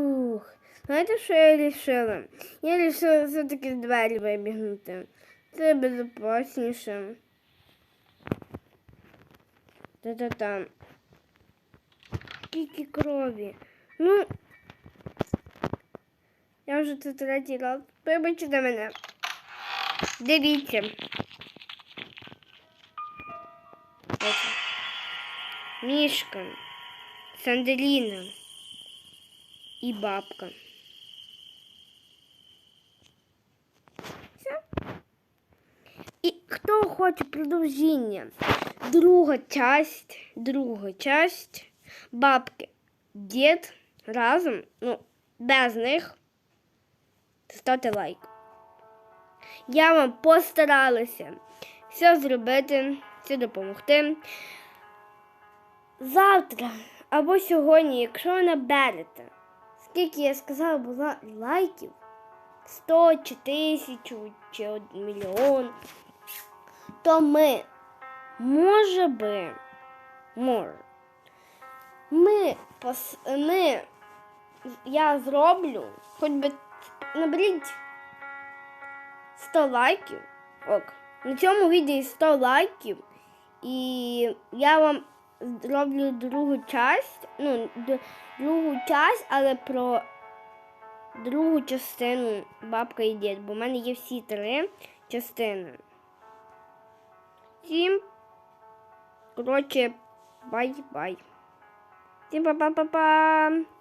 Фух. Знаєте, що я рішила? Я рішила все-таки з двері вибігнути. Це безпечніше. Та-та-та. Скільки крові. Ну, я вже це третій раз. Вибачте мене. Дивіться. Мішка, Санделіна і бабка. Все. І хто хоче продовження? Друга часть, друга часть бабки, дід разом, ну, без них. Ставте лайк. Я вам постаралася все зробити, все допомогти. Завтра або сьогодні, якщо ви наберете, скільки я сказала, було лайків, 100 чи тисячу, чи мільйон, то ми, може би, може, ми, пос, ми, я зроблю, хоч би наберіть 100 лайків. Ок. На цьому відео 100 лайків. І я вам зроблю другу часть. Ну, другу часть, але про другу частину бабка і дід. Бо в мене є всі три частини. Всім. Коротше, бай-бай. Всім па-па-па-па.